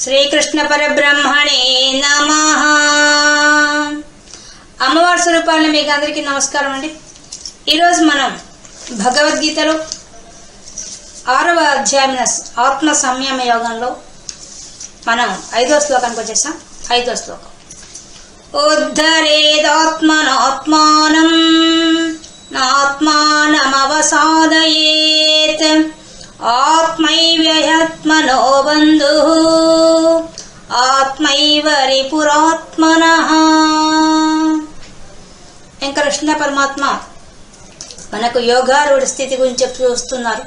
శ్రీకృష్ణ పరబ్రహ్మణే నమ. అమ్మవారి స్వరూపాలను మీకు అందరికీ నమస్కారం అండి. ఈరోజు మనం భగవద్గీతలో ఆరవ అధ్యాయమైన ఆత్మ సంయమ యోగంలో మనం ఐదో శ్లోకానికి వచ్చేసాం. ఐదో శ్లోకం. ఉద్ధరేదాత్మనాత్మానం నాత్మానమవసాదయేత్. ఆత్మైవ్యయాత్మనో బంధు ఆత్మైవ రిపురాత్మన ఇంకా కృష్ణ పరమాత్మ మనకు యోగారుడి స్థితి గురించి చెప్పి వస్తున్నారు.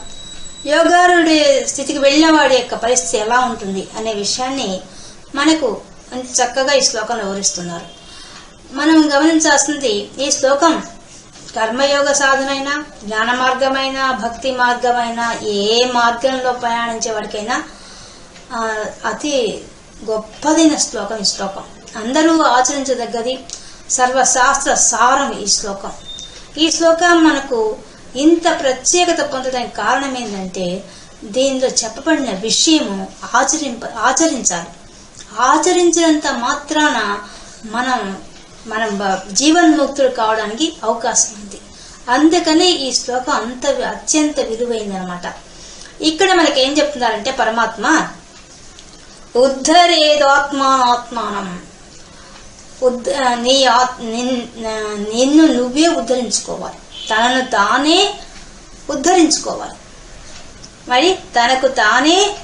యోగారుడి స్థితికి వెళ్ళిన వాడి యొక్క పరిస్థితి ఎలా ఉంటుంది అనే విషయాన్ని మనకు మంచి చక్కగా ఈ శ్లోకంలో వివరిస్తున్నారు. మనం గమనించాల్సింది ఈ శ్లోకం కర్మయోగ సాధనైనా జ్ఞాన మార్గమైన భక్తి మార్గమైన ఏ మార్గంలో ప్రయాణించే వాడికైనా అతి గొప్పదైన శ్లోకం ఈ శ్లోకం. అందరూ ఆచరించదగ్గది సర్వశాస్త్ర సారం ఈ శ్లోకం. ఈ శ్లోకం మనకు ఇంత ప్రత్యేకత పొందడానికి కారణం ఏంటంటే దీనిలో చెప్పబడిన విషయము ఆచరింప ఆచరించాలి. ఆచరించినంత మాత్రాన మనం మనం బ- జీవన్ముక్తులు కావడానికి అవకాశం ఉంది. అందుకనే ఈ శ్లోకం అంత అత్యంత విలువైంది అనమాట ఇక్కడ మనకి ఏం చెప్తున్నారంటే పరమాత్మ ఉద్ధరేదాత్మానాత్మానం ఉద్ నీ నిన్ను నువ్వే ఉద్ధరించుకోవాలి. తనను తానే ఉద్ధరించుకోవాలి. మరి తనకు తానే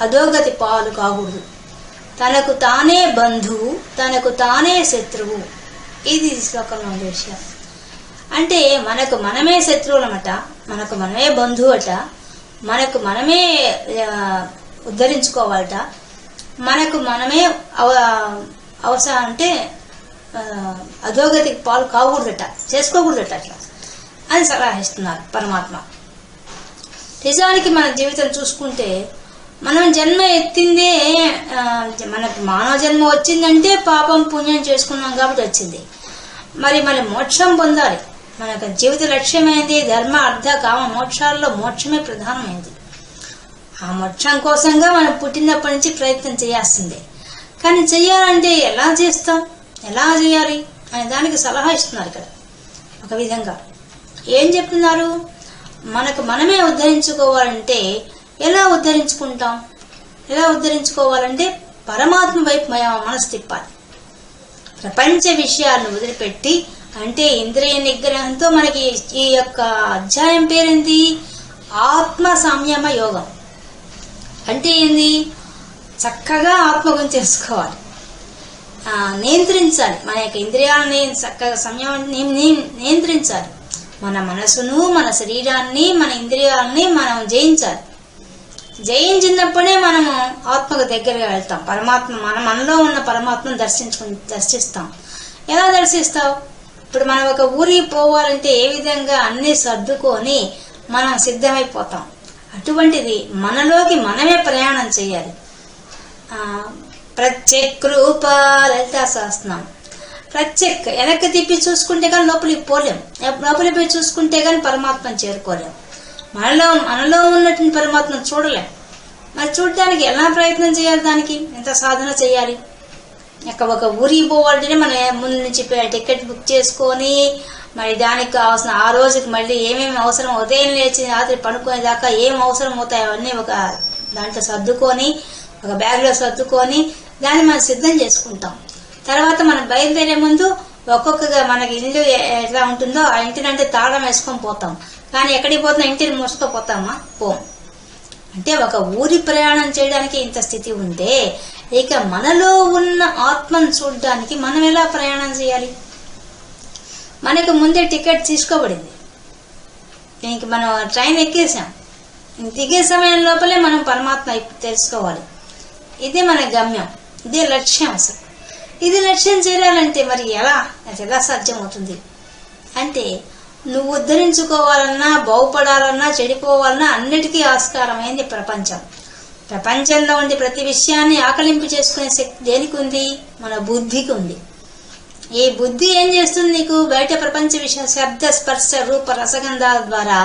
అధోగతి పాలు కాకూడదు. తనకు తానే బంధువు తనకు తానే శత్రువు. ఇది శ్లోకంలో ఉండే విషయం. అంటే మనకు మనమే శత్రువులమట మనకు మనమే బంధువు అట మనకు మనమే ఉద్ధరించుకోవాలట మనకు మనమే అవ అవసరం అంటే అధోగతికి పాలు కాకూడదట చేసుకోకూడదట అట్లా. అని సలహా ఇస్తున్నారు పరమాత్మ. నిజానికి మన జీవితం చూసుకుంటే మనం జన్మ ఎత్తిందే మనకు మానవ జన్మ వచ్చిందంటే పాపం పుణ్యం చేసుకున్నాం కాబట్టి వచ్చింది. మరి మన మోక్షం పొందాలి. మనకు జీవిత లక్ష్యమైంది ధర్మ అర్థ కామ మోక్షాల్లో మోక్షమే ప్రధానమైంది. ఆ మోక్షం కోసంగా మనం పుట్టినప్పటి నుంచి ప్రయత్నం చేయాల్సిందే. కానీ చెయ్యాలంటే ఎలా చేస్తాం? ఎలా చేయాలి? అనే దానికి సలహా ఇస్తున్నారు ఇక్కడ. ఒక విధంగా ఏం చెప్తున్నారు? మనకు మనమే ఉద్ధరించుకోవాలంటే ఎలా ఉద్ధరించుకుంటాం? ఎలా ఉద్ధరించుకోవాలంటే పరమాత్మ వైపు మన- మనసు తిప్పాలి. ప్రపంచ విషయాలను వదిలిపెట్టి అంటే ఇంద్రియ నిగ్రహంతో మనకి ఈ యొక్క అధ్యాయం పేరేంది? ఆత్మ సంయమ యోగం. అంటే ఏంది? చక్కగా ఆత్మ చేసుకోవాలి. నియంత్రించాలి. మన యొక్క ఇంద్రియాలని చక్కగా సంయమం నియంత్రించాలి. మన మనసును మన శరీరాన్ని మన ఇంద్రియాలని మనం జయించాలి. జయించినప్పుడే మనము ఆత్మకు దగ్గరగా వెళ్తాం. పరమాత్మ మన మనలో ఉన్న పరమాత్మను దర్శించుకు దర్శిస్తాం. ఎలా దర్శిస్తావు? ఇప్పుడు మనం ఒక ఊరికి పోవాలంటే ఏ విధంగా అన్ని సర్దుకొని మనం సిద్ధమైపోతాం. అటువంటిది మనలోకి మనమే ప్రయాణం చేయాలి. ప్రత్యక్ ప్రత్యేక్ లలితా శాస్త్రం ప్రత్యక్ వెనక్కి తిప్పి చూసుకుంటే కానీ లోపలికి పోలేం. లోపలికి పోయి చూసుకుంటే కానీ పరమాత్మను చేరుకోలేం. మనలో మనలో ఉన్నటువంటి పరమాత్మను చూడలేం. మరి చూడడానికి ఎలా ప్రయత్నం చేయాలి దానికి? ఎంత సాధన చేయాలి? ఇక ఒక ఊరికి పోవాలంటే మనం ముందు నుంచి టికెట్ బుక్ చేసుకొని మరి దానికి కావాల్సిన ఆ రోజుకి మళ్ళీ ఏమేమి అవసరం ఉదయం లేచి రాత్రి పడుకునే దాకా ఏం అవసరం అవుతాయి అవన్నీ ఒక దాంట్లో సర్దుకొని ఒక బ్యాగ్లో సర్దుకొని దాన్ని మనం సిద్ధం చేసుకుంటాం. తర్వాత మనం బయలుదేరే ముందు ఒక్కొక్కగా మనకి ఇల్లు ఎట్లా ఉంటుందో ఆ ఇంటినంటే తాళం వేసుకొని పోతాం. కానీ ఎక్కడికి పోతున్నా ఇంటిని మోసుకుపోతామా పోం. అంటే ఒక ఊరి ప్రయాణం చేయడానికి ఇంత స్థితి ఉంటే ఇక మనలో ఉన్న ఆత్మను చూడడానికి మనం ఎలా ప్రయాణం చేయాలి? మనకు ముందే టికెట్ తీసుకోబడింది. దీనికి మనం ట్రైన్ ఎక్కేసాం. దిగే సమయం లోపలే మనం పరమాత్మ తెలుసుకోవాలి. ఇదే మన గమ్యం. ఇదే లక్ష్యం అసలు. ఇది లక్ష్యం చేరాలంటే మరి ఎలా? అది ఎలా సాధ్యం అవుతుంది అంటే నువ్వు ఉద్ధరించుకోవాలన్నా బాగుపడాలన్నా చెడిపోవాలన్నా అన్నిటికీ ఆస్కారమైంది ప్రపంచం. ప్రపంచంలో ఉండే ప్రతి విషయాన్ని ఆకలింపు చేసుకునే శక్తి దేనికి ఉంది మన బుద్ధికి ఉంది ఈ బుద్ధి ఏం చేస్తుంది నీకు? బయట ప్రపంచ విషయ శబ్ద స్పర్శ రూప రసగంధాల ద్వారా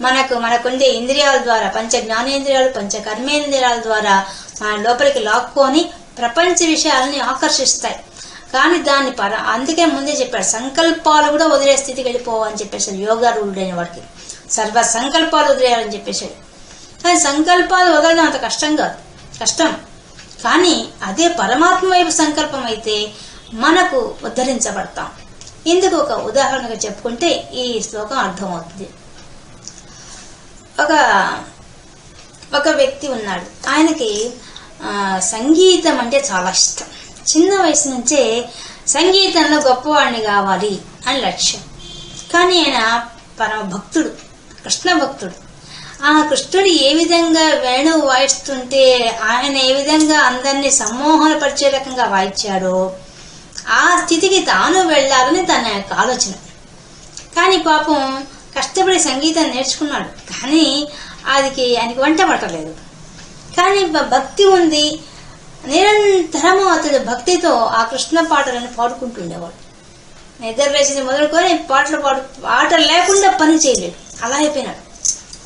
మనకు మనకుండే ఇంద్రియాల ద్వారా పంచ జ్ఞానేంద్రియాలు పంచ కర్మేంద్రియాల ద్వారా మన లోపలికి లాక్కొని ప్రపంచ విషయాలని ఆకర్షిస్తాయి. కానీ దాన్ని పర అందుకే ముందే చెప్పాడు సంకల్పాలు కూడా వదిలే స్థితికి వెళ్ళిపోవని చెప్పేసాడు యోగా రూల్ అయిన వాడికి. సర్వ సంకల్పాలు వదిలేయాలని చెప్పేసాడు కానీ సంకల్పాలు వదలడం అంత కష్టం కాదు. కష్టం. కానీ అదే పరమాత్మ వైపు సంకల్పం అయితే మనకు ఉద్ధరించబడతాం. ఇందుకు ఒక ఉదాహరణగా చెప్పుకుంటే ఈ శ్లోకం అర్థమవుతుంది. ఒక ఒక వ్యక్తి ఉన్నాడు. ఆయనకి సంగీతం అంటే చాలా ఇష్టం. చిన్న వయసు నుంచే సంగీతంలో గొప్పవాడిని కావాలి అని లక్ష్యం. కానీ ఆయన పరమ భక్తుడు కృష్ణ భక్తుడు. ఆ కృష్ణుడు ఏ విధంగా వేణువు వాయిస్తుంటే ఆయన ఏ విధంగా అందరినీ సమ్మోహనపరిచే రకంగా వాయించాడో ఆ స్థితికి తాను వెళ్ళాలని తన యొక్క ఆలోచన. కానీ పాపం కష్టపడి సంగీతం నేర్చుకున్నాడు. కానీ అదికి ఆయనకి వంట పట్టలేదు. కానీ భక్తి ఉంది. నిరంతరము అతడు భక్తితో ఆ కృష్ణ పాటలను పాడుకుంటుండేవాడు. నిద్ర లేచింది మొదలుకొని పాటలు పాడు పాటలు లేకుండా పని చేయలేడు అలా అయిపోయినాడు.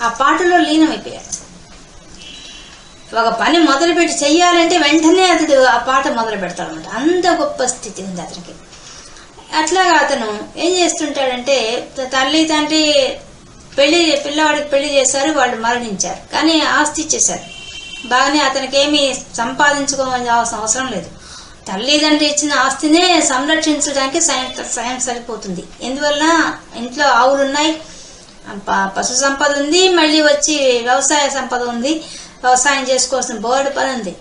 ఆ పాటలో లీనమైపోయాడు. ఒక పని మొదలుపెట్టి చెయ్యాలంటే వెంటనే అతడు ఆ పాట మొదలు పెడతాడనమాట అంత గొప్ప స్థితి ఉంది అతనికి. అట్లాగా అతను ఏం చేస్తుంటాడంటే తల్లి తండ్రి పెళ్ళి పిల్లవాడికి పెళ్ళి చేశారు వాళ్ళు మరణించారు. కానీ ఆస్తి ఇచ్చేశారు. బాగానే అతనికి ఏమి సంపాదించుకోవాల్సిన అవసరం లేదు. తల్లిదండ్రి ఇచ్చిన ఆస్తినే సంరక్షించడానికి సాయం సాయం సరిపోతుంది. ఎందువల్ల ఇంట్లో ఆవులు ఉన్నాయి పశు సంపద ఉంది మళ్ళీ వచ్చి వ్యవసాయ సంపద ఉంది వ్యవసాయం చేసుకోవాల్సిన బోర్డు పని ఉంది.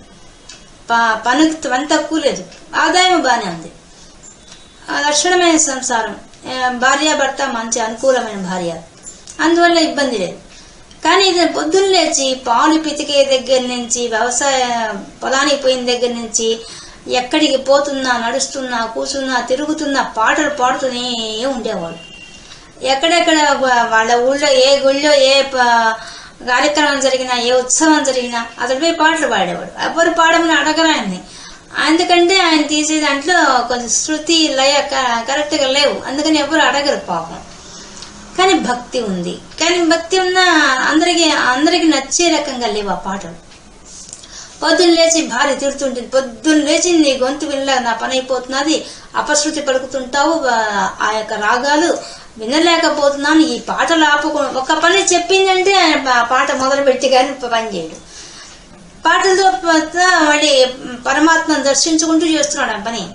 ప- పనికి పని తక్కువ లేదు. ఆదాయం బాగానే ఉంది. లక్షణమైన సంసారం. భార్య భర్త మంచి అనుకూలమైన భార్య. అందువల్ల ఇబ్బంది లేదు. కానీ ఇది పొద్దున్న లేచి పాలు పితికే దగ్గర నుంచి వ్యవసాయ పొలానికి పోయిన దగ్గర నుంచి ఎక్కడికి పోతున్నా నడుస్తున్నా కూర్చున్నా తిరుగుతున్నా పాటలు పాడుతూనే ఉండేవాడు ఎక్కడెక్కడ వాళ్ళ ఊళ్ళో ఏ గుళ్ళో ఏ కార్యక్రమం జరిగినా ఏ ఉత్సవం జరిగినా అతడు పోయి పాటలు పాడేవాడు. ఎవరు పాడమని అడగరు ఎందుకంటే ఆయన తీసే దాంట్లో కొంచెం శృతి లయ క- కరెక్ట్గా లేవు. అందుకని ఎవరు అడగరు పాపం. కానీ భక్తి ఉంది. కానీ భక్తి ఉన్న అందరికి అందరికి నచ్చే రకంగా లేవు ఆ పాటలు. పొద్దున్న లేచి భార్య తిడుతుంటుంది. పొద్దున్న లేచి నీ గొంతు వినలే నా పని అయిపోతున్నది. అపశృతి పలుకుతుంటావు ఆ- యొక్క రాగాలు వినలేకపోతున్నాను. ఈ పాటలు ఆపుకో ఒక పని చెప్పిందంటే ఆయన పాట మొదలు పెట్టి కానీ పని చేయడు. పాటలతో మళ్ళీ పరమాత్మను దర్శించుకుంటూ చేస్తున్నాడు ఆ పని.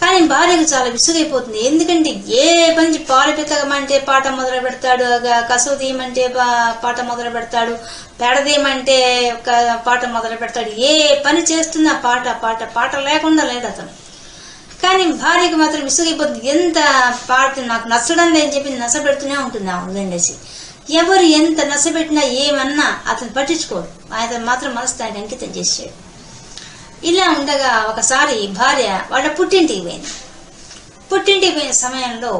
కానీ భార్యకు చాలా విసుగైపోతుంది. ఎందుకంటే ఏ పని పాలు పితకమంటే పాట మొదలు పెడతాడు కసువు తీయమంటే పా- పాట మొదలు పెడతాడు పేడ తీయమంటే ఒక పాట మొదలు పెడతాడు. ఏ పని చేస్తున్నా పాట పాట పాట లేకుండా లేదు అతను. కానీ భార్యకి మాత్రం విసుగైపోతుంది. ఎంత పాట నాకు నచ్చడం లేదని చెప్పి నస పెడుతూనే ఉంటుంది ఆ వదిలేసి. ఎవరు ఎంత నచ్చబెట్టినా ఏమన్నా అతను పట్టించుకోడు. ఆయన మాత్రం మనసు దానికి అంకితం చేసాడు ఇలా ఉండగా ఒకసారి భార్య వాళ్ళ పుట్టింటికి పోయింది. పుట్టింటికి పోయిన సమయంలో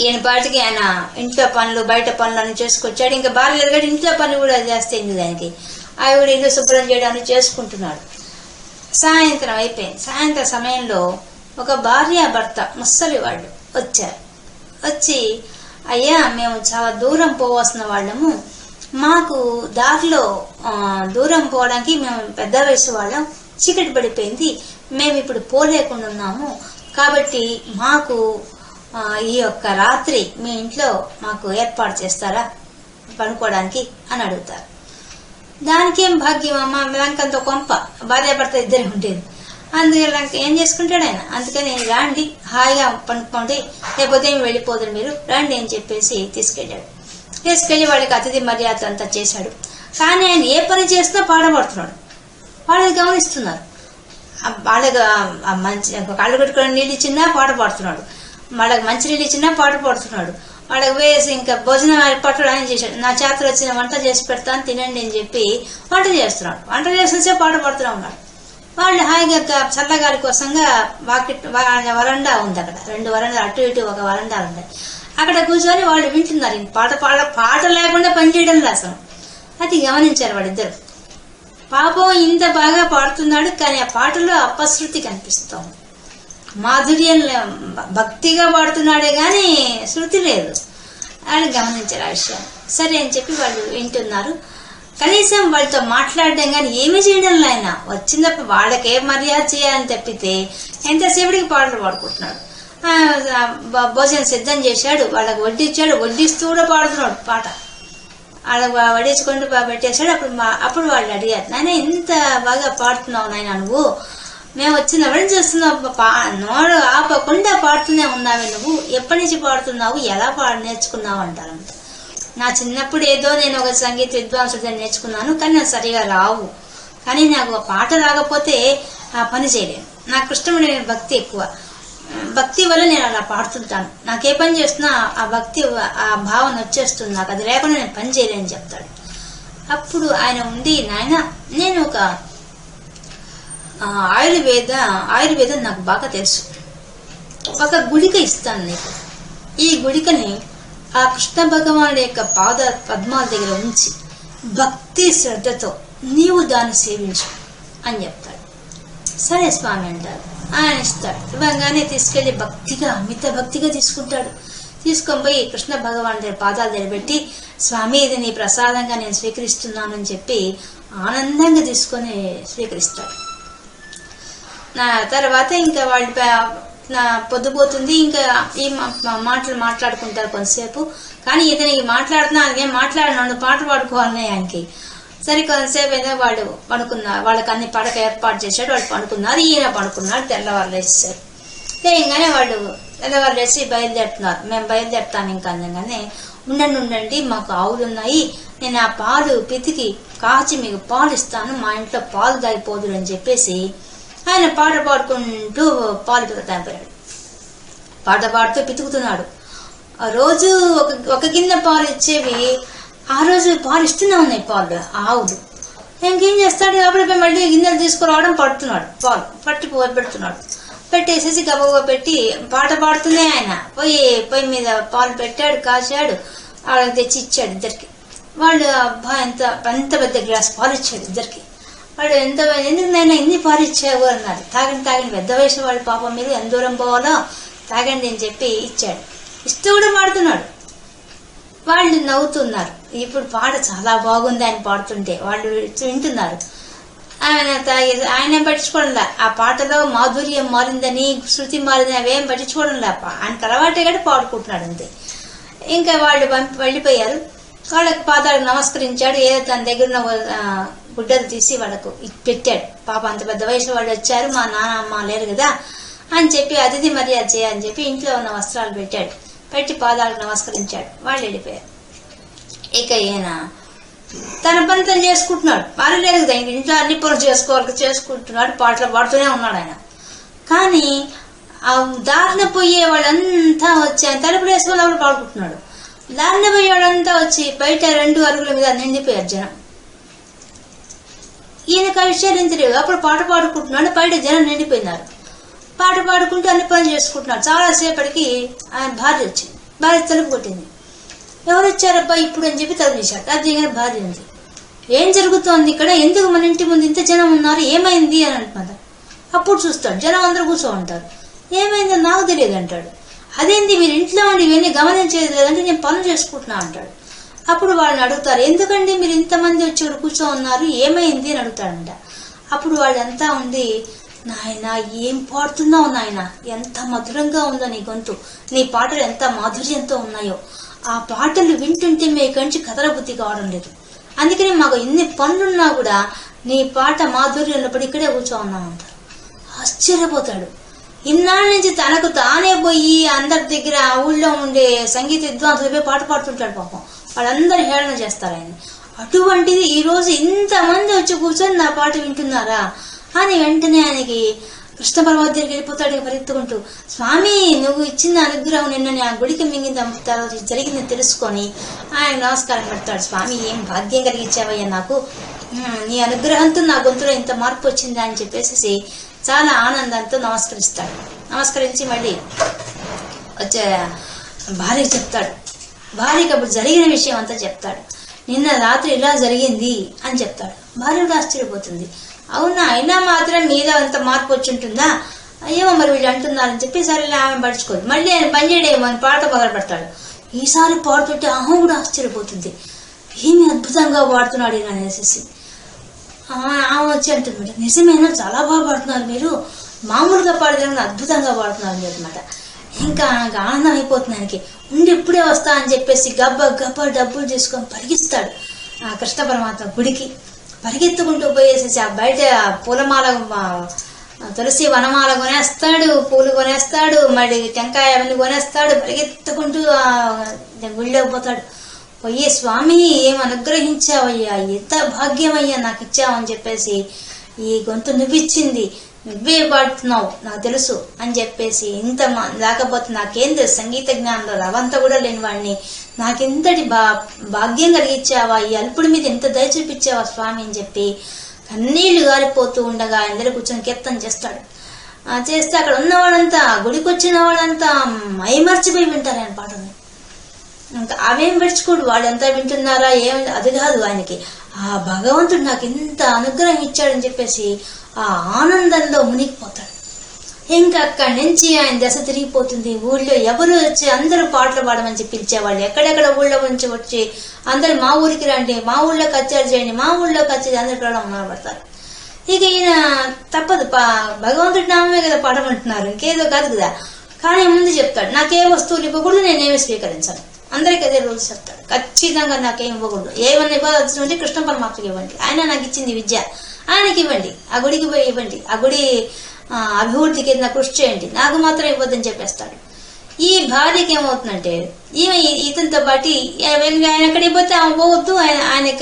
ఈయన పాటికి ఆయన ఇంట్లో పనులు బయట పనులను చేసుకొచ్చాడు. ఇంకా భార్య లేదు కాబట్టి ఇంట్లో పని కూడా చేస్తుంది దానికి? ఆవిడ ఇల్లు శుభ్రం చేయడానికి చేసుకుంటున్నాడు. సాయంత్రం అయిపోయింది. సాయంత్రం సమయంలో ఒక భార్య భర్త ముసలి వాళ్ళు వచ్చారు. వచ్చి అయ్యా మేము చాలా దూరం పోవాల్సిన వాళ్ళము. మాకు దారిలో దూరం పోవడానికి మేము పెద్ద వయసు వాళ్ళం. చీకటి పడిపోయింది. మేము ఇప్పుడు పోలేకుండా ఉన్నాము. కాబట్టి మాకు ఈ యొక్క రాత్రి మీ ఇంట్లో మాకు ఏర్పాటు చేస్తారా? పనుకోవడానికి అని అడుగుతారు. దానికేం భాగ్యం అమ్మ? లంకంతో కొంప. భార్యాభర్త ఇద్దరు ఉండేది అందుకే ఏం చేసుకుంటాడు ఆయన? అందుకని రాండి హాయిగా పనుకోండి. లేకపోతే ఏమి వెళ్ళిపోదురు మీరు? రండి అని చెప్పేసి తీసుకెళ్ళాడు. తీసుకెళ్ళి వాళ్ళకి అతిథి మర్యాద అంతా చేశాడు. కానీ ఆయన ఏ పని చేసినా పాడబడుతున్నాడు. వాళ్ళకి గమనిస్తున్నారు. వాళ్ళకి మంచి కళ్ళు కట్టుకుని నీళ్ళు ఇచ్చినా పాట పాడుతున్నాడు. వాళ్ళకి మంచి నీళ్ళు ఇచ్చినా పాట పాడుతున్నాడు. వాళ్ళకి వేసి ఇంకా భోజనం ఏర్పాటు ఆయన చేశాడు. నా చేతలు వచ్చిన వంట చేసి పెడతాను తినండి అని చెప్పి వంట చేస్తున్నాడు. వంట చేసేసే పాట పాడుతూ ఉన్నాడు. వాళ్ళు హాయిగా చల్లగారి కోసంగా వాకిట్ వరండా ఉంది అక్కడ. రెండు వరండా అటు ఇటు ఒక వరండా ఉంది. అక్కడ కూర్చొని వాళ్ళు వింటున్నారు. పాట పాడ పాట లేకుండా పనిచేయడం లేదు అసలు. అది గమనించారు వాళ్ళిద్దరు. పాపం ఇంత బాగా పాడుతున్నాడు కానీ ఆ పాటలో అపశృతి కనిపిస్తాం మాధుర్యం భక్తిగా పాడుతున్నాడే కానీ శృతి లేదు. వాళ్ళు గమనించారు ఆ విషయం. సరే అని చెప్పి వాళ్ళు వింటున్నారు. కనీసం వాళ్ళతో మాట్లాడడం కానీ ఏమీ చేయడం ఆయన. వచ్చినప్పుడు వాళ్ళకి ఏ మర్యాద చేయాలని తప్పితే ఎంతసేపటికి పాటలు పాడుకుంటున్నాడు? భోజనం సిద్ధం చేశాడు వాళ్ళకి వడ్డిచ్చాడు వడ్డిస్తూ కూడా పాడుతున్నాడు పాట. వాళ్ళ వడేసుకుంటూ బాగా పెట్టేశాడు. అప్పుడు మా అప్పుడు వాళ్ళు అడిగారు నాయన ఇంత బాగా పాడుతున్నావు నాయన నువ్వు? మేము వచ్చినప్పుడు చూస్తున్నావు? పా నోడు ఆపకుండా పాడుతూనే ఉన్నావే నువ్వు. ఎప్పటి నుంచి పాడుతున్నావు? ఎలా పాడు నేర్చుకున్నావు? అంటారంట నా చిన్నప్పుడు ఏదో నేను ఒక సంగీత విద్వాంసుడు నేర్చుకున్నాను కానీ నాకు సరిగా రావు. కానీ నాకు ఒక పాట రాకపోతే ఆ పని చేయలేను. నాకు కృష్ణుడి భక్తి ఎక్కువ. భక్తి వల్ల నేను అలా పాడుతుంటాను. నాకే పని చేస్తున్నా ఆ భక్తి ఆ భావన వచ్చేస్తుంది. నాకు అది లేకుండా నేను పని చేయలేని చెప్తాడు. అప్పుడు ఆయన ఉండి నాయన నేను ఒక ఆయుర్వేద ఆయుర్వేదం నాకు బాగా తెలుసు. ఒక గుళిక ఇస్తాను నీకు. ఈ గుళికని ఆ కృష్ణ భగవానుడి యొక్క పాద పద్మాల దగ్గర ఉంచి భక్తి శ్రద్ధతో నీవు దాన్ని సేవించు అని చెప్తాడు. సరే స్వామి అంటారు. ఆయన ఇస్తాడు. ఇవ్వగానే తీసుకెళ్ళి భక్తిగా మిత భక్తిగా తీసుకుంటాడు. తీసుకొని పోయి కృష్ణ భగవాన్ దగ్గర పాదాలు నిలబెట్టి స్వామి ఇది నీ ప్రసాదంగా నేను స్వీకరిస్తున్నానని చెప్పి ఆనందంగా తీసుకొని స్వీకరిస్తాడు. నా తర్వాత ఇంకా వాళ్ళ నా పొద్దుపోతుంది. ఇంకా ఈ మాటలు మాట్లాడుకుంటారు కొంతసేపు. కానీ ఇతనికి మాట్లాడుతున్నా ఆయన మాట్లాడినాడు పాట పాడుకోవాలి ఆయనకి. సరే కొంతసేపు ఏదో వాళ్ళు పడుకున్నారు వాళ్ళకి అన్ని పడక ఏర్పాటు చేశాడు వాళ్ళు పడుకున్నారు ఈయన పడుకున్నాడు తెల్లవారు లేచారు లేయంగానే వాళ్ళు తెల్లవారు లేచి బయలుదేరుతున్నారు. మేము బయలుదేరుతాం ఇంకా అనగానే ఉండండి ఉండండి మాకు ఆవులు ఉన్నాయి నేను ఆ పాలు పితికి కాచి మీకు పాలు ఇస్తాను మా ఇంట్లో పాలు తాగిపోదు అని చెప్పేసి ఆయన పాట పాడుకుంటూ పాలు పితాడు పాట పాడుతూ పితుకుతున్నాడు. ఆ రోజు ఒక ఒక గిన్నె పాలు ఇచ్చేవి ఆ రోజు పాలు ఇస్తూనే ఉన్నాయి పాలు. ఆవులు ఇంకేం చేస్తాడు? అప్పుడే మళ్ళీ గిన్నెలు తీసుకురావడం పడుతున్నాడు. పాలు. పట్టి పెడుతున్నాడు. పెట్టేసేసి గబగబా పెట్టి పాట పాడుతూనే ఆయన. పోయి పొయ్యి మీద పాలు పెట్టాడు కాచాడు. వాళ్ళకి తెచ్చి ఇచ్చాడు ఇద్దరికి. వాళ్ళు అబ్బా ఎంత ఎంత పెద్ద గ్లాస్ పాలు ఇచ్చాడు ఇద్దరికి. వాడు ఎంత ఎందుకు నైనా ఇన్ని పాలు ఇచ్చావు? అన్నారు తాగండి తాగండి. పెద్ద వయసు వాళ్ళ పాపం మీద ఎంత దూరం పోవాలో తాగండి అని చెప్పి ఇచ్చాడు. ఇస్తూ కూడా పాడుతున్నాడు వాళ్ళు నవ్వుతున్నారు. ఇప్పుడు పాట చాలా బాగుంది ఆయన పాడుతుంటే వాళ్ళు వింటున్నారు. ఆయన ఆయన పట్టించుకోవడంలా ఆ పాటలో మాధుర్యం మారిందని శృతి మారిందని అవేం పట్టించుకోవడంలా ఆయన అలవాటే కూడా పాడుకుంటున్నాడు అంతే. ఇంకా వాళ్ళు పంపి వెళ్ళిపోయారు. వాళ్ళకి పాదాలు నమస్కరించాడు. ఏదో తన దగ్గర ఉన్న గుడ్డలు తీసి వాళ్ళకు పెట్టాడు. పాప అంత పెద్ద వయసు వాళ్ళు వచ్చారు. మా నాన్న అమ్మ లేరు కదా అని చెప్పి అతిథి మర్యాద చేయని చెప్పి ఇంట్లో ఉన్న వస్త్రాలు పెట్టాడు. పెట్టి పాదాలకు నమస్కరించాడు. వాళ్ళు వెళ్ళిపోయారు ఇక ఈయన తన పని తను చేసుకుంటున్నాడు. పని లేదు కదా ఇంక ఇంట్లో అన్ని పనులు చేసుకోవాలి చేసుకుంటున్నాడు. పాటలు పాడుతూనే ఉన్నాడు ఆయన. కానీ ఆ దారిన పోయే వాళ్ళంతా వచ్చి ఆయన తలుపులు వేసుకొని అప్పుడు పాడుకుంటున్నాడు. దారిన పోయే వాళ్ళంతా వచ్చి బయట రెండు అరుగుల మీద నిండిపోయారు జనం. ఈయనకు ఆ విషయాలు ఏం తెలియదు. అప్పుడు పాట పాడుకుంటున్నాడు బయట జనం నిండిపోయినారు. పాట పాడుకుంటూ అన్ని పనులు చేసుకుంటున్నాడు. చాలాసేపటికి ఆయన భార్య వచ్చింది. భార్య తలుపు కొట్టింది. ఎవరు వచ్చారబ్బా ఇప్పుడు? అని చెప్పి తలుపు తీశాడు. అది దిగిన భార్య ఉంది ఏం జరుగుతోంది ఇక్కడ? ఎందుకు మన ఇంటి ముందు ఇంత జనం ఉన్నారు? ఏమైంది? అని అంటున్నారు అప్పుడు చూస్తాడు. జనం అందరూ కూర్చో ఉంటారు ఏమైందో నాకు తెలియదు అంటాడు. అదేంది? మీరు ఇంట్లో ఉండి ఇవన్నీ గమనించేది లేదంటే నేను పనులు చేసుకుంటున్నా అంటాడు. అప్పుడు వాళ్ళని అడుగుతారు. ఎందుకండి మీరు ఇంతమంది వచ్చి ఇక్కడ కూర్చో ఉన్నారు ఏమైంది? అని అడుగుతాడంట. అప్పుడు వాళ్ళంతా ఉండి నాయన ఏం పాడుతున్నావు నాయన? ఎంత మధురంగా ఉందో నీ గొంతు. నీ పాటలు ఎంత మాధుర్యంతో ఉన్నాయో. ఆ పాటలు వింటుంటే మీ కంచి కథలబుద్ధి కావడం లేదు. అందుకని మాకు ఎన్ని పనులున్నా కూడా నీ పాట మాధుర్యం ఉన్నప్పుడు ఇక్కడే కూర్చో ఉన్నామంటారు ఆశ్చర్యపోతాడు. ఇన్నాళ్ళ నుంచి తనకు తానే పోయి అందరి దగ్గర ఆ ఊళ్ళో ఉండే సంగీత విద్వాంసులు పోయి పాట పాడుతుంటాడు పాపం. వాళ్ళందరూ హేళన చేస్తారు ఆయన అటువంటిది ఈ రోజు ఇంతమంది వచ్చి కూర్చొని నా పాట వింటున్నారా? అని వెంటనే ఆయనకి కృష్ణ పర్వత దగ్గరికి వెళ్ళిపోతాడు పరిగెత్తుకుంటూ స్వామి నువ్వు ఇచ్చిన అనుగ్రహం నిన్న ఆ గుడికి మింగింది తర్వాత జరిగింది తెలుసుకొని ఆయన నమస్కారం పెడతాడు. స్వామి ఏం భాగ్యం కలిగించావయ్యా నాకు. నీ అనుగ్రహంతో నా గొంతులో ఇంత మార్పు వచ్చిందా? అని చెప్పేసి చాలా ఆనందంతో నమస్కరిస్తాడు. నమస్కరించి మళ్ళీ వచ్చే భార్య చెప్తాడు. భార్యకి అప్పుడు జరిగిన విషయం అంతా చెప్తాడు. నిన్న రాత్రి ఇలా జరిగింది అని చెప్తాడు. భార్య ఆశ్చర్యపోతుంది. అవునా? అయినా మాత్రం మీద అంత మార్పు వచ్చి ఉంటుందా అయ్యేమో మరి వీళ్ళు అంటున్నారని చెప్పి సరే ఆమె పడుచుకోదు మళ్ళీ ఆయన పని చేయడేమో అని పాట పగల పెడతాడు. ఈసారి పాడుతుంటే అహం కూడా ఆశ్చర్యపోతుంది. ఏమి అద్భుతంగా పాడుతున్నాడు ఈయన అనేసి. ఆమె వచ్చి అంటుందన్నమాట నిజమేనా? చాలా బాగా పాడుతున్నారు మీరు. మామూలుగా పాడేదాన్ని అద్భుతంగా పాడుతున్నారు మీరు అనమాట ఇంకా నాకు ఆనందం అయిపోతుంది ఆయనకి. ఉండి ఇప్పుడే వస్తా అని చెప్పేసి గబ్బ గబ్బ డబ్బులు తీసుకొని పరిగిస్తాడు ఆ కృష్ణ పరమాత్మ గుడికి. పరిగెత్తుకుంటూ పోయేసేసి ఆ బయట పూలమాల మా- తులసి వనమాల కొనేస్తాడు పూలు కొనేస్తాడు మరి టెంకాయ అవన్నీ కొనేస్తాడు పరిగెత్తుకుంటూ ఆ గుళ్ళోకి పోతాడు. పోయి స్వామి ఏం అనుగ్రహించావయ్యా? ఎంత భాగ్యమయ్యా నాకు ఇచ్చావని చెప్పేసి ఈ గొంతు నువ్విచ్చింది. నువ్వే పాడుతున్నావు నాకు తెలుసు అని చెప్పేసి ఇంత మా- లేకపోతే నాకేం తెలుసు? సంగీత జ్ఞానంలో రవంతా కూడా లేని వాడిని. నాకెంతటి బా భాగ్యం కలిగించావా ఈ అల్పుడి మీద ఎంత దయ చూపించావా స్వామి అని చెప్పి కన్నీళ్ళు గారిపోతూ ఉండగా అందరూ కూర్చొని కీర్తన చేస్తాడు. ఆ చేస్తే అక్కడ ఉన్నవాడంతా గుడికి వచ్చిన వాడంతా మైమర్చిపోయి వింటారు ఆయన పాటని ఇంకా అవేం పెడుచుకోడు? వాళ్ళు ఎంత వింటున్నారా? ఏం? అది కాదు ఆయనకి. ఆ భగవంతుడు నాకు ఇంత అనుగ్రహం ఇచ్చాడని చెప్పేసి ఆ ఆనందంలో మునిగిపోతాడు. ఇంకా అక్కడి నుంచి ఆయన దశ తిరిగిపోతుంది. ఊళ్ళో ఎవరు వచ్చి అందరూ పాటలు పాడమని చెప్పి పిలిచేవాళ్ళు. ఎక్కడెక్కడ ఊళ్ళో నుంచి వచ్చి అందరు మా ఊరికి రండి మా ఊళ్ళో కచేరీ చేయండి మా ఊళ్ళో కచేరీ అందరు కూడా మొదలుపెడతారు ఇక ఈయన తప్పదు పా భగవంతుడి నామే కదా పాడమంటున్నారు. ఇంకేదో కాదు కదా. కానీ ముందు చెప్తాడు నాకే వస్తువులు ఇవ్వకూడదు నేనేమి స్వీకరించాను. అందరికీ అదే రూల్స్ చెప్తాడు. ఖచ్చితంగా నాకేం ఇవ్వకూడదు. ఏమన్నా ఇవ్వాల్సి ఉంటే కృష్ణ పరమాత్మకి ఇవ్వండి. ఆయన నాకు ఇచ్చింది విద్య. ఆయనకి ఇవ్వండి. ఆ గుడికి పోయి ఇవ్వండి. ఆ గుడి ఆ, కింద కృషి చేయండి. నాకు మాత్రం ఇవ్వద్దని చెప్పేస్తాడు. ఈ భార్యకి ఏమవుతుందంటే ఈమె ఇతనితో బట్టి ఆయన ఎక్కడికి పోతే ఆమె పోవద్దు ఆయన ఆయనకు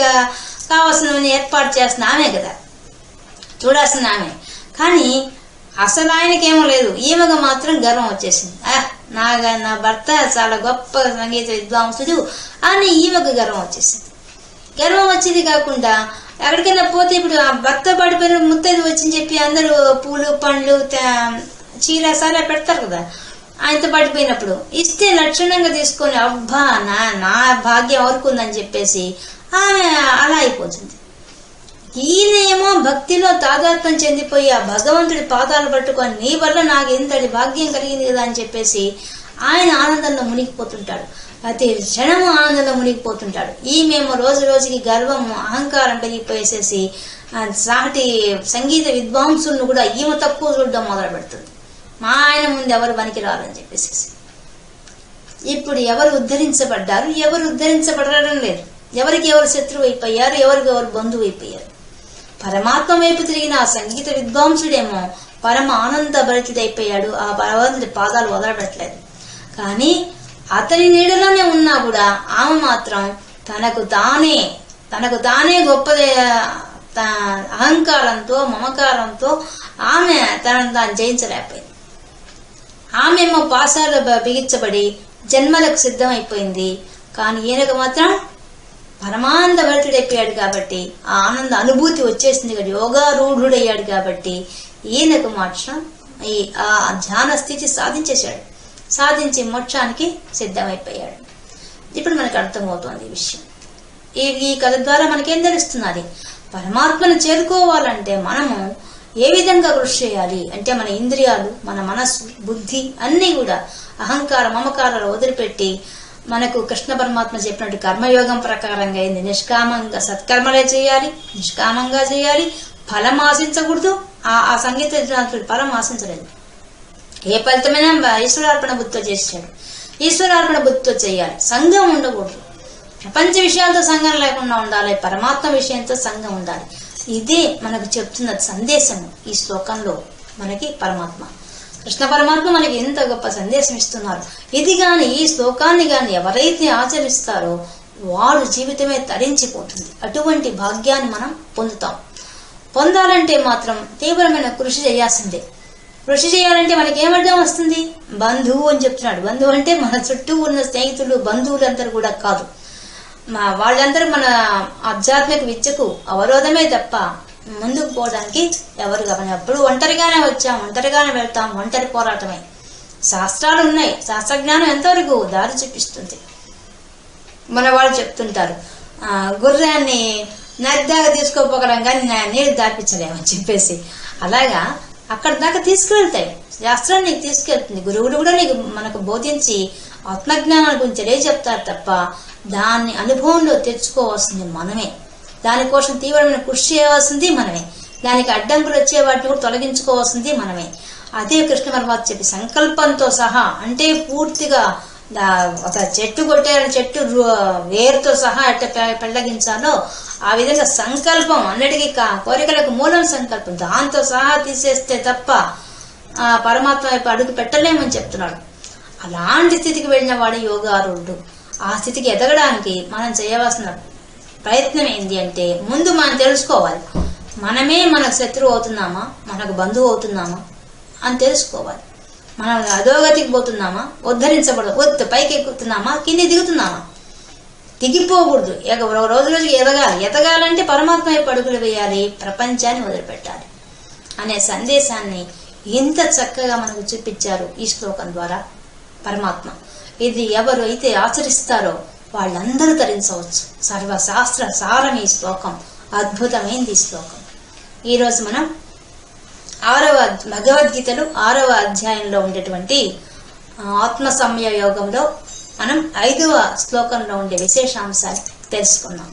కావాల్సినవన్నీ ఏర్పాటు చేస్తున్న ఆమె కదా. చూడాల్సిన ఆమె. కానీ అసలు ఆయనకేమో లేదు. ఈమెగా మాత్రం గర్వం వచ్చేసింది. ఆ, నా నా భర్త చాలా గొప్ప సంగీత విద్వాంసుడు అని ఈమెకు గర్వం వచ్చేసింది. గర్వం వచ్చేది కాకుండా ఎక్కడికైనా పోతే ఇప్పుడు ఆ భర్త పడిపోయిన ముత్తైదు వచ్చింది చెప్పి అందరూ పూలు పండ్లు త- చీర సారా పెడతారు కదా. ఆయనతో పడిపోయినప్పుడు ఇస్తే లక్షణంగా తీసుకొని అబ్బా నా నా భాగ్యం ఎవరుకుందని చెప్పేసి ఆమె అలా అయిపోతుంది. ఈయనేమో భక్తిలో తాదాత్మ్యం చెందిపోయి ఆ భగవంతుడి పాదాలు పట్టుకొని నీ వల్ల నాకు ఇంతటి భాగ్యం కలిగింది కదా అని చెప్పేసి ఆయన ఆనందంలో మునిగిపోతుంటాడు. అతి క్షణము ఆనందంలో మునిగిపోతుంటాడు ఈమెమో రోజు రోజుకి గర్వము అహంకారం పెరిగిపోయేసేసి సాటి సంగీత విద్వాంసులను కూడా ఈమె తక్కువ చూడడం మొదలు పెడుతుంది మా ఆయన ముందు ఎవరు పనికి రారని చెప్పేసి ఇప్పుడు ఎవరు ఉద్ధరించబడ్డారు? ఎవరు ఉద్ధరించబడడం లేదు. ఎవరికి ఎవరు శత్రువు అయిపోయారు? ఎవరికి ఎవరు బంధువు అయిపోయారు? పరమాత్మ వైపు తిరిగిన ఆ సంగీత విద్వాంసుడేమో పరమ ఆనంద భరితుడైపోయాడు ఆ భగవంతుడి పాదాలు వదలబెట్టలేదు. కానీ అతని నీడలోనే ఉన్నా కూడా ఆమె మాత్రం తనకు తానే తనకు తానే గొప్పదే అహంకారంతో మమకారంతో ఆమె తనను తాను జయించలేకపోయింది. ఆమెమో పాసాలు బిగించబడి జన్మలకు సిద్ధమైపోయింది. కానీ ఈయనకు మాత్రం పరమానంద భరితుడైపోయాడు కాబట్టి ఆ ఆనంద అనుభూతి వచ్చేసింది కదా యోగారూఢుడయ్యాడు కాబట్టి ఈయనకు మాత్రం ఈ ఆ ధ్యాన స్థితి సాధించేశాడు. సాధించి మోక్షానికి సిద్ధమైపోయాడు. ఇప్పుడు మనకు అర్థమవుతోంది ఈ విషయం. ఈ ఈ కథ ద్వారా మనకేం తెలుస్తున్నది? పరమాత్మను చేరుకోవాలంటే మనము ఏ విధంగా కృషి చేయాలి? అంటే మన ఇంద్రియాలు మన మనస్సు బుద్ధి అన్నీ కూడా అహంకార మమకారాలు వదిలిపెట్టి మనకు కృష్ణ పరమాత్మ చెప్పినట్టు కర్మయోగం ప్రకారంగా అయింది. నిష్కామంగా సత్కర్మలే చేయాలి నిష్కామంగా చేయాలి. ఫలం ఆశించకూడదు. ఆ ఆ సంగీత విద్వాంసుడు ఫలం ఆశించలేదు. ఏ ఫలితమైనా ఈశ్వరార్పణ బుద్ధితో చేసాడు ఈశ్వరార్పణ బుద్ధితో చేయాలి. సంఘం ఉండకూడదు. ప్రపంచ విషయాలతో సంఘం లేకుండా ఉండాలి. పరమాత్మ విషయంతో సంఘం ఉండాలి. ఇదే మనకు చెప్తున్న సందేశం ఈ శ్లోకంలో మనకి పరమాత్మ. కృష్ణ పరమాత్మ మనకి ఎంత గొప్ప సందేశం ఇస్తున్నారు. ఇది కానీ ఈ శ్లోకాన్ని కానీ ఎవరైతే ఆచరిస్తారో వాడు జీవితమే తరించిపోతుంది. అటువంటి భాగ్యాన్ని మనం పొందుతాం. పొందాలంటే మాత్రం తీవ్రమైన కృషి చేయాల్సిందే. కృషి చేయాలంటే మనకి ఏమర్థం వస్తుంది? బంధువు అని చెప్తున్నాడు. బంధువు అంటే మన చుట్టూ ఉన్న స్నేహితులు బంధువులందరూ కూడా కాదు. మా వాళ్ళందరూ మన ఆధ్యాత్మిక విద్యకు అవరోధమే తప్ప ముందుకు పోవడానికి ఎవరు మనం ఎప్పుడు ఒంటరిగానే వచ్చాం ఒంటరిగానే వెళ్తాం ఒంటరి పోరాటమే. శాస్త్రాలు ఉన్నాయి. శాస్త్రజ్ఞానం ఎంతవరకు దారి చూపిస్తుంది? మన వాళ్ళు చెప్తుంటారు గుర్రాన్ని గుర్రాన్ని నదిదాకా తీసుకోపోగలం కానీ నా- నీళ్ళు దాపించలేమని చెప్పేసి. అలాగా అక్కడ దాకా తీసుకువెళ్తాయి. శాస్త్రాన్ని నీకు తీసుకెళ్తుంది. గురువులు కూడా నీకు మనకు బోధించి ఆత్మజ్ఞానాన్ని గురించి తెలియ చెప్తారు తప్ప దాన్ని అనుభవంలో తెచ్చుకోవాల్సింది మనమే. దానికోసం తీవ్రమైన కృషి చేయవలసింది మనమే. దానికి అడ్డంకులు వచ్చే వాటిని కూడా తొలగించుకోవాల్సింది మనమే. అదే కృష్ణ పరమాత్మ చెప్పి సంకల్పంతో సహా అంటే పూర్తిగా ఒక చెట్టు కొట్టారు చెట్టు వేరుతో సహా అట్ట పె- పెళ్ళగించాలో ఆ విధంగా సంకల్పం అన్నిటికీ కా- కోరికలకు మూలం సంకల్పం. దాంతో సహా తీసేస్తే తప్ప ఆ పరమాత్మ వైపు అడుగు పెట్టలేమని చెప్తున్నాడు. అలాంటి స్థితికి వెళ్ళిన వాడు యోగారుడు. ఆ స్థితికి ఎదగడానికి మనం చేయవలసిన ప్రయత్నం ఏంటి అంటే ముందు మనం తెలుసుకోవాలి. మనమే మనకు శత్రువు అవుతున్నామా? మనకు బంధువు అవుతున్నామా? అని తెలుసుకోవాలి. మనం అధోగతికి పోతున్నామా? ఉద్ధరించబడదు. వద్దు పైకి ఎక్కుతున్నామా? కింది దిగుతున్నామా? దిగిపోకూడదు ఒక రోజు రోజుకి ఎదగాలి. ఎదగాలంటే పరమాత్మ పడుకులు వేయాలి. ప్రపంచాన్ని వదిలిపెట్టాలి. అనే సందేశాన్ని ఎంత చక్కగా మనకు చూపించారు ఈ శ్లోకం ద్వారా పరమాత్మ. ఇది ఎవరు అయితే ఆచరిస్తారో వాళ్ళందరూ ధరించవచ్చు. సర్వశాస్త్ర సారం ఈ శ్లోకం. అద్భుతమైంది ఈ శ్లోకం. ఈరోజు మనం ఆరవ భగవద్గీతలు భగవద్గీతలో ఆరవ అధ్యాయంలో ఉండేటువంటి ఆత్మ సంయమ యోగంలో మనం ఐదవ శ్లోకంలో ఉండే విశేషాంశాలు తెలుసుకున్నాం